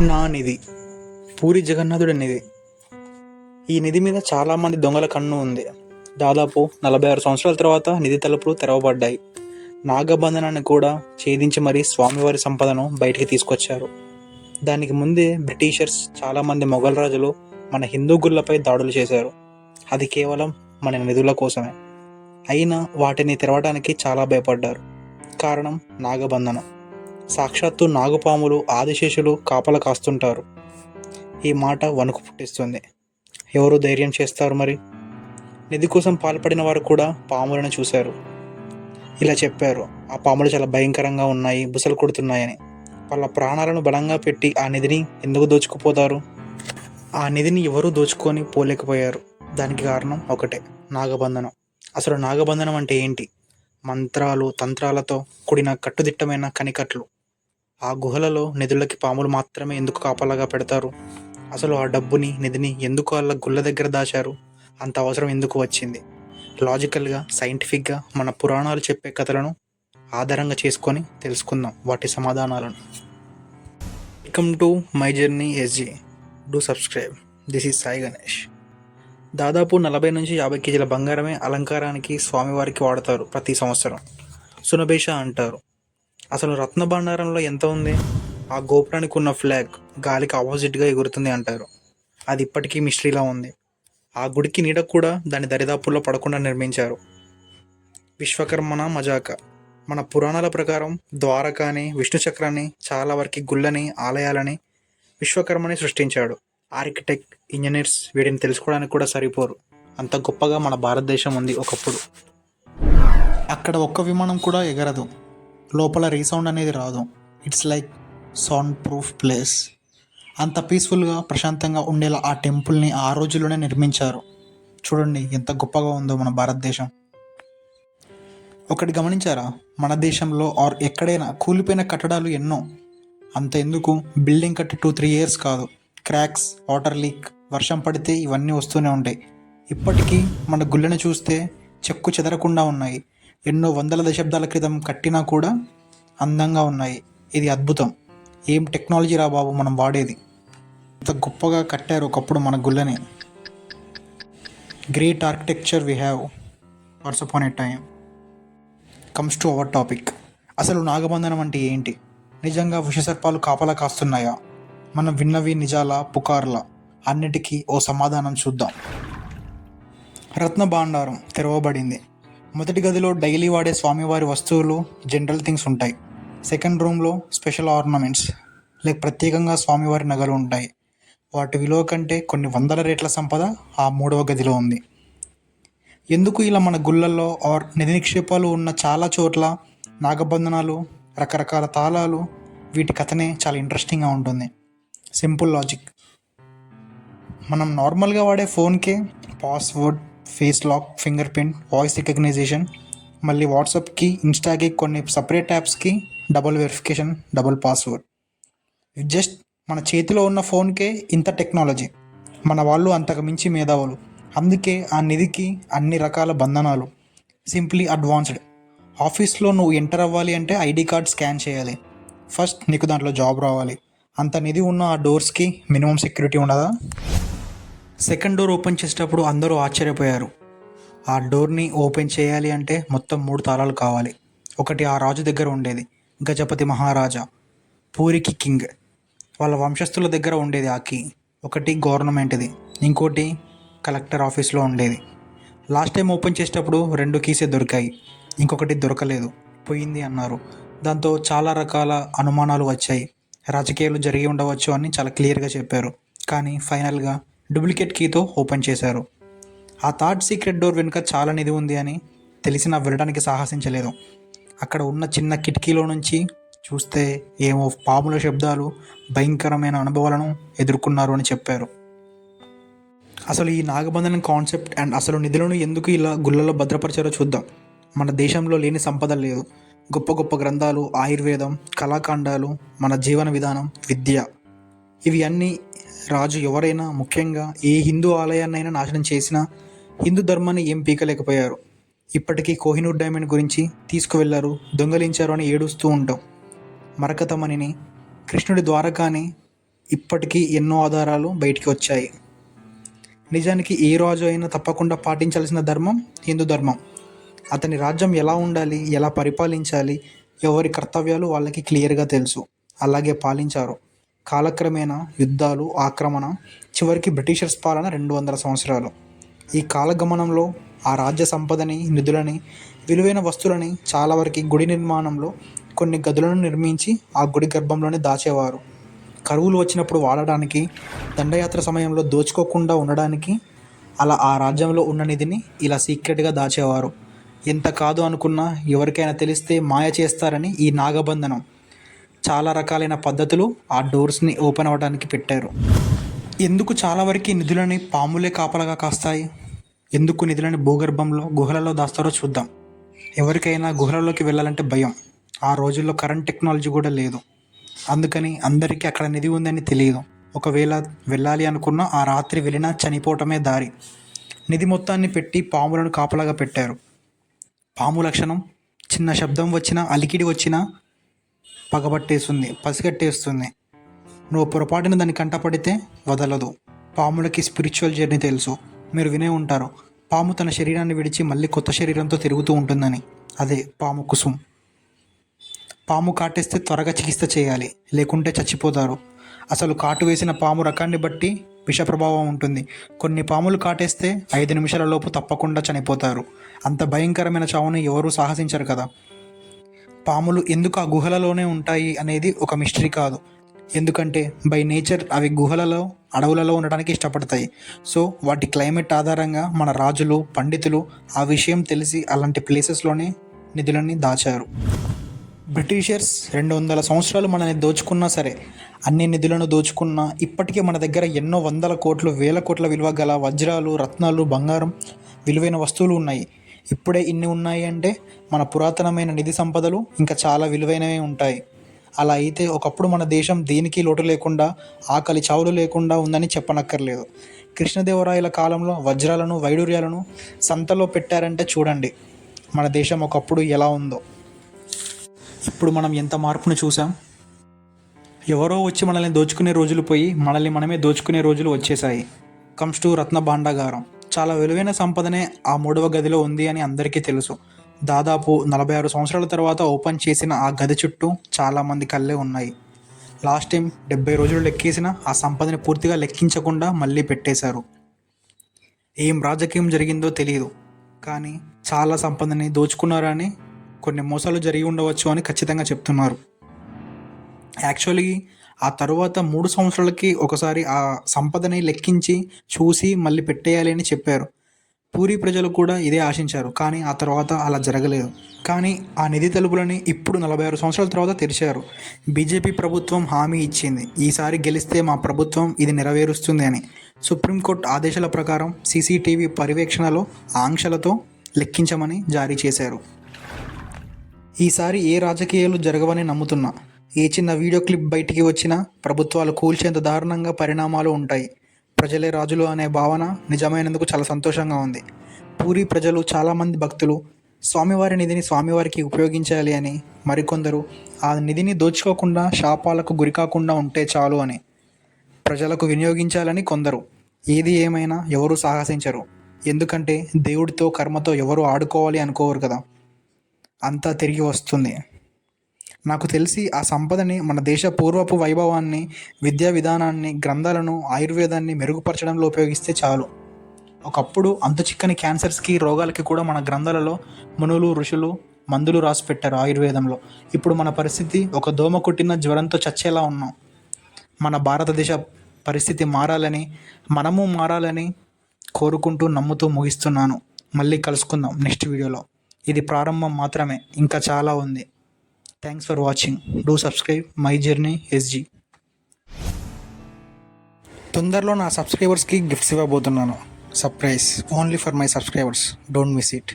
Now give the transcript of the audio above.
నా నిధి పూరి జగన్నాథుడి నిధి ఈ నిధి మీద చాలామంది దొంగల కన్ను ఉంది. దాదాపు నలభై ఆరు సంవత్సరాల తర్వాత నిధి తలుపులు తెరవబడ్డాయి. నాగబంధనాన్ని కూడా ఛేదించి మరీ స్వామివారి సంపదను బయటికి తీసుకొచ్చారు. దానికి ముందే బ్రిటిషర్స్ చాలామంది మొఘల్ రాజులు మన హిందూ గుళ్ళపై దాడులు చేశారు. అది కేవలం మన నిధుల కోసమే. అయినా వాటిని తెరవడానికి చాలా భయపడ్డారు. కారణం నాగబంధనం. సాక్షాత్తు నాగుపాములు ఆదిశేషులు కాపల కాస్తుంటారు. ఈ మాట వణుకు పుట్టిస్తుంది. ఎవరు ధైర్యం చేస్తారు మరి? నిధి కోసం పాల్పడిన వారు కూడా పాములను చూశారు. ఇలా చెప్పారు. ఆ పాములు చాలా భయంకరంగా ఉన్నాయి బుసలు కొడుతున్నాయని. వాళ్ళ ప్రాణాలను బలంగా పెట్టి ఆ నిధిని ఎందుకు దోచుకుపోతారు? ఆ నిధిని ఎవరూ దోచుకొని పోలేకపోయారు? దానికి కారణం ఒకటే నాగబంధనం. అసలు నాగబంధనం అంటే ఏంటి? మంత్రాలు తంత్రాలతో కూడిన కట్టుదిట్టమైన కనికట్లు. ఆ గుహలలో నిధులకి పాములు మాత్రమే ఎందుకు కాపలాగా పెడతారు? అసలు ఆ డబ్బుని నిధిని ఎందుకు వాళ్ళ గుళ్ళ దగ్గర దాచారు? అంత అవసరం ఎందుకు వచ్చింది? లాజికల్గా సైంటిఫిక్గా మన పురాణాలు చెప్పే కథలను ఆధారంగా చేసుకొని తెలుసుకుందాం వాటి సమాధానాలను. Welcome to my journey SG. Do subscribe. This is Sai Ganesh. దాదాపు నలభై నుంచి యాభై కేజీల బంగారమే అలంకారానికి స్వామివారికి వాడతారు ప్రతి సంవత్సరం. సునబేష అంటారు. అసలు రత్న భండారంలో ఎంత ఉంది? ఆ గోపురానికి ఉన్న ఫ్లాగ్ గాలికి ఆపోజిట్గా ఎగురుతుంది అంటారు. అది ఇప్పటికీ మిస్టరీలా ఉంది. ఆ గుడికి నీడ కూడా దాని దరిదాపుల్లో పడకుండా నిర్మించారు. విశ్వకర్మన మజాక. మన పురాణాల ప్రకారం ద్వారకాని విష్ణు చక్రాన్ని చాలా వరకు గుళ్ళని ఆలయాలని విశ్వకర్మని సృష్టించాడు. ఆర్కిటెక్ట్ ఇంజనీర్స్ వీటిని తెలుసుకోవడానికి కూడా సరిపోరు. అంత గొప్పగా మన భారతదేశం ఉంది ఒకప్పుడు. అక్కడ ఒక్క విమానం కూడా ఎగరదు. లోపల రీసౌండ్ అనేది రాదు. It's like sound proof place అంత పీస్ఫుల్గా ప్రశాంతంగా ఉండేలా ఆ టెంపుల్ని ఆ రోజుల్లోనే నిర్మించారు. చూడండి ఎంత గొప్పగా ఉందో మన భారతదేశం. ఒకటి గమనించారా? మన దేశంలో ఆర్ ఎక్కడైనా కూలిపోయిన కట్టడాలు ఎన్నో. అంత ఎందుకు బిల్డింగ్ కట్టి టూ త్రీ ఇయర్స్ కాదు. క్రాక్స్ వాటర్ లీక్ వర్షం పడితే ఇవన్నీ వస్తూనే ఉంటాయి. ఇప్పటికీ మన గుళ్ళని చూస్తే చెక్కు చెదరకుండా ఉన్నాయి. ఎన్నో వందల దశాబ్దాల క్రితం కట్టినా కూడా అందంగా ఉన్నాయి. ఇది అద్భుతం. ఏం టెక్నాలజీ రా బాబు మనం వాడేది. ఇంత గొప్పగా కట్టారు ఒకప్పుడు మన గుళ్ళని. Great architecture we have verse upon a time comes to our topic. అసలు నాగబంధనం అంటే ఏంటి? నిజంగా విషసర్పాలు కాపలా కాస్తున్నాయా? మనం విన్నవి నిజాల పుకార్ల? అన్నిటికీ ఓ సమాధానం చూద్దాం. రత్న భాండారం తెరవబడింది. మొదటి గదిలో డైలీ వాడే స్వామివారి వస్తువులు జనరల్ థింగ్స్ ఉంటాయి. సెకండ్ రూమ్లో స్పెషల్ ఆర్నమెంట్స్ లైక్ ప్రత్యేకంగా స్వామివారి నగలు ఉంటాయి. వాటి విలువ కంటే కొన్ని వందల రేట్ల సంపద ఆ మూడవ గదిలో ఉంది. ఎందుకు ఇలా మన గుళ్ళల్లో ఆర్ నిధి నిక్షేపాలు ఉన్న చాలా చోట్ల నాగబంధనాలు రకరకాల తాళాలు వీటి కథనే చాలా ఇంట్రెస్టింగ్గా ఉంటుంది. సింపుల్ లాజిక్ మనం నార్మల్గా వాడే ఫోన్కే password face lock fingerprint voice recognition మళ్ళీ వాట్సాప్కి ఇన్స్టాకి కొన్ని separate యాప్స్కి double verification double password. Just మన చేతిలో ఉన్న ఫోన్కే ఇంత టెక్నాలజీ మన వాళ్ళు అంతకు మించి మేధావులు. అందుకే ఆ నిధికి అన్ని రకాల బంధనాలు. సింప్లీ అడ్వాన్స్డ్ ఆఫీస్లో నువ్వు ఎంటర్ అవ్వాలి అంటే ఐడి కార్డ్ స్కాన్ చేయాలి. ఫస్ట్ నీకు దాంట్లో జాబ్ రావాలి. అంత నిధి ఉన్న ఆ డోర్స్కి మినిమం సెక్యూరిటీ ఉండదా? సెకండ్ డోర్ ఓపెన్ చేసేటప్పుడు అందరూ ఆశ్చర్యపోయారు. ఆ డోర్ని ఓపెన్ చేయాలి అంటే మొత్తం మూడు తాళాలు కావాలి. ఒకటి ఆ రాజు దగ్గర ఉండేది గజపతి మహారాజా పూరికి కింగ్. వాళ్ళ వంశస్థుల దగ్గర ఉండేది ఆ కీ. ఒకటి గవర్నమెంట్ది ఇంకోటి కలెక్టర్ ఆఫీస్లో ఉండేది. లాస్ట్ టైం ఓపెన్ చేసేటప్పుడు రెండు కీసే దొరికాయి ఇంకొకటి దొరకలేదు పోయింది అన్నారు. దాంతో చాలా రకాల అనుమానాలు వచ్చాయి. రాజకీయాలు జరిగి ఉండవచ్చు అని చాలా క్లియర్గా చెప్పారు. కానీ ఫైనల్గా డూప్లికేట్ కీతో ఓపెన్ చేశారు. ఆ థర్డ్ సీక్రెట్ డోర్ వెనుక చాలా నిధి ఉంది అని తెలిసిన వెళ్ళడానికి సాహసించలేదు. అక్కడ ఉన్న చిన్న కిటికీలో నుంచి చూస్తే ఏమో పాముల శబ్దాలు భయంకరమైన అనుభవాలను ఎదుర్కొన్నారు అని చెప్పారు. అసలు ఈ నాగబంధనం కాన్సెప్ట్ అండ్ అసలు నిధులను ఎందుకు ఇలా గుళ్ళలో భద్రపరిచారో చూద్దాం. మన దేశంలో లేని సంపద లేదు. గొప్ప గొప్ప గ్రంథాలు ఆయుర్వేదం కళాఖండాలు మన జీవన విధానం విద్య. ఇవి అన్నీ రాజు ఎవరైనా ముఖ్యంగా ఏ హిందూ ఆలయాన్నైనా నాశనం చేసినా హిందూ ధర్మాన్ని ఏం పీకలేకపోయారు. ఇప్పటికీ కోహినూర్ డైమండ్ గురించి తీసుకువెళ్ళారు దొంగలించారు అని ఏడుస్తూ ఉంటాం. మరకతమణిని కృష్ణుడి ద్వారకానే ఇప్పటికీ ఎన్నో ఆధారాలు బయటికి వచ్చాయి. నిజానికి ఏ రాజు అయినా తప్పకుండా పాటించాల్సిన ధర్మం హిందూ ధర్మం. అతని రాజ్యం ఎలా ఉండాలి ఎలా పరిపాలించాలి ఎవరి కర్తవ్యాలు వాళ్ళకి క్లియర్గా తెలుసు. అలాగే పాలించారు. కాలక్రమేణా యుద్ధాలు ఆక్రమణ చివరికి బ్రిటిషర్స్ పాలన రెండు వందల సంవత్సరాలు. ఈ కాలగమనంలో ఆ రాజ్య సంపదని నిధులని విలువైన వస్తువులని చాలా వరకు గుడి నిర్మాణంలో కొన్ని గదులను నిర్మించి ఆ గుడి గర్భంలోనే దాచేవారు. కరువులు వచ్చినప్పుడు వాడడానికి దండయాత్ర సమయంలో దోచుకోకుండా ఉండడానికి అలా ఆ రాజ్యంలో ఉన్న నిధిని ఇలా సీక్రెట్గా దాచేవారు. ఎంత కాదు అనుకున్నా ఎవరికైనా తెలిస్తే మాయ చేస్తారని ఈ నాగబంధనం. చాలా రకాలైన పద్ధతులు ఆ డోర్స్ని ఓపెన్ అవ్వడానికి పెట్టారు. ఎందుకు చాలా వరకు నిధులని పాములే కాపలాగా కాస్తాయి? ఎందుకు నిధులని భూగర్భంలో గుహలలో దాస్తారో చూద్దాం. ఎవరికైనా గుహలలోకి వెళ్ళాలంటే భయం. ఆ రోజుల్లో కరెంట్ టెక్నాలజీ కూడా లేదు. అందుకని అందరికీ అక్కడ నిధి ఉందని తెలియదు. ఒకవేళ వెళ్ళాలి అనుకున్నా ఆ రాత్రి వెళ్ళినా చనిపోవటమే దారి. నిధి మొత్తాన్ని పెట్టి పాములను కాపలాగా పెట్టారు. పాము లక్షణం? చిన్న శబ్దం వచ్చినా అలికిడి వచ్చినా పగబట్టేస్తుంది పసిగట్టేస్తుంది. నువ్వు పొరపాటున దాన్ని కంటపడితే వదలదు. పాములకి స్పిరిచువల్ జర్నీ తెలుసు. మీరు వినే ఉంటారు. పాము తన శరీరాన్ని విడిచి మళ్ళీ కొత్త శరీరంతో తిరుగుతూ ఉంటుందని. అదే పాము కుసుం పాము కాటేస్తే త్వరగా చికిత్స చేయాలి లేకుంటే చచ్చిపోతారు. అసలు కాటు వేసిన పాము రకాన్ని బట్టి విష ప్రభావం ఉంటుంది. కొన్ని పాములు కాటేస్తే ఐదు నిమిషాల లోపు తప్పకుండా చనిపోతారు. అంత భయంకరమైన చావుని ఎవరూ సాహసించరు కదా. పాములు ఎందుకు ఆ గుహలలోనే ఉంటాయి అనేది ఒక మిస్టరీ కాదు. ఎందుకంటే బై నేచర్ అవి గుహలలో అడవులలో ఉండడానికి ఇష్టపడతాయి. సో వాటి క్లైమేట్ ఆధారంగా మన రాజులు పండితులు ఆ విషయం తెలిసి అలాంటి ప్లేసెస్లోనే నిధులని దాచారు. బ్రిటిషర్స్ రెండు వందల సంవత్సరాలు మనల్ని దోచుకున్నా సరే అన్ని నిధులను దోచుకున్నా ఇప్పటికే మన దగ్గర ఎన్నో వందల కోట్లు వేల కోట్ల విలువ గల వజ్రాలు రత్నాలు బంగారం విలువైన వస్తువులు ఉన్నాయి. ఇప్పుడే ఇన్ని ఉన్నాయి అంటే మన పురాతనమైన నిధి సంపదలు ఇంకా చాలా విలువైనవి ఉంటాయి. అలా అయితే ఒకప్పుడు మన దేశం దేనికి లోటు లేకుండా ఆకలి చావులు లేకుండా ఉందని చెప్పనక్కర్లేదు. కృష్ణదేవరాయల కాలంలో వజ్రాలను వైడూర్యాలను సంతలో పెట్టారంటే చూడండి మన దేశం ఒకప్పుడు ఎలా ఉందో. ఇప్పుడు మనం ఎంత మార్పును చూసాం ఎవరో వచ్చి మనల్ని దోచుకునే రోజులు పోయి మనల్ని మనమే దోచుకునే రోజులు వచ్చేసాయి కమ్స్ టు రత్న భాండాగారం. చాలా విలువైన సంపదనే ఆ మూడవ గదిలో ఉంది అని అందరికీ తెలుసు. దాదాపు నలభై ఆరు సంవత్సరాల తర్వాత ఓపెన్ చేసిన ఆ గది చుట్టూ చాలామంది కళ్ళే ఉన్నాయి. లాస్ట్ టైం డెబ్బై రోజులు లెక్కేసిన ఆ సంపదని పూర్తిగా లెక్కించకుండా మళ్ళీ పెట్టేశారు. ఏం రాజకీయం జరిగిందో తెలియదు. కానీ చాలా సంపదని దోచుకున్నారని కొన్ని మోసాలు జరిగి ఉండవచ్చు అని ఖచ్చితంగా చెప్తున్నారు. యాక్చువల్లీ ఆ తర్వాత మూడు సంవత్సరాలకి ఒకసారి ఆ సంపదని లెక్కించి చూసి మళ్ళీ పెట్టేయాలి అని చెప్పారు. పూరి ప్రజలు కూడా ఇదే ఆశించారు. కానీ ఆ తర్వాత అలా జరగలేదు. కానీ ఆ నిధి తలుపులని ఇప్పుడు నలభై ఆరు సంవత్సరాల తర్వాత తెరిచారు. బీజేపీ ప్రభుత్వం హామీ ఇచ్చింది. ఈసారి గెలిస్తే మా ప్రభుత్వం ఇది నెరవేరుస్తుంది అని. సుప్రీంకోర్టు ఆదేశాల ప్రకారం సీసీటీవీ పర్యవేక్షణలో ఆంక్షలతో లెక్కించమని జారీ చేశారు. ఈసారి ఏ రాజకీయాలు జరగవని నమ్ముతున్నా. ఏ చిన్న వీడియో క్లిప్ బయటికి వచ్చినా ప్రభుత్వాలు కూల్చేంత దారుణంగా పరిణామాలు ఉంటాయి. ప్రజలే రాజులు అనే భావన నిజమైనందుకు చాలా సంతోషంగా ఉంది. పూరి ప్రజలు చాలామంది భక్తులు స్వామివారి నిధిని స్వామివారికి ఉపయోగించాలి అని మరికొందరు ఆ నిధిని దోచుకోకుండా శాపాలకు గురికాకుండా ఉంటే చాలు అని ప్రజలకు వినియోగించాలని కొందరు. ఏది ఏమైనా ఎవరు సాహసించరు. ఎందుకంటే దేవుడితో కర్మతో ఎవరు ఆడుకోవాలి అనుకోరు కదా. అంతా తిరిగి వస్తుంది. నాకు తెలిసి ఆ సంపదని మన దేశ పూర్వపు వైభవాన్ని విద్యా విధానాన్ని గ్రంథాలను ఆయుర్వేదాన్ని మెరుగుపరచడంలో ఉపయోగిస్తే చాలు. ఒకప్పుడు అంతు చిక్కని క్యాన్సర్స్కి రోగాలకి కూడా మన గ్రంథాలలో మునులు ఋషులు మందులు రాసి పెట్టారు ఆయుర్వేదంలో. ఇప్పుడు మన పరిస్థితి ఒక దోమ కుట్టిన జ్వరంతో చచ్చేలా ఉన్నాం. మన భారతదేశ పరిస్థితి మారాలని మనము మారాలని కోరుకుంటూ నమ్ముతూ ముగిస్తున్నాను. మళ్ళీ కలుసుకుందాం నెక్స్ట్ వీడియోలో. ఇది ప్రారంభం మాత్రమే. ఇంకా చాలా ఉంది. Thanks for watching do subscribe my journey SG తొందరలో నా సబ్స్క్రైబర్స్కి గిఫ్ట్స్ ఇవ్వబోతున్నాను. Surprise only for my subscribers don't miss it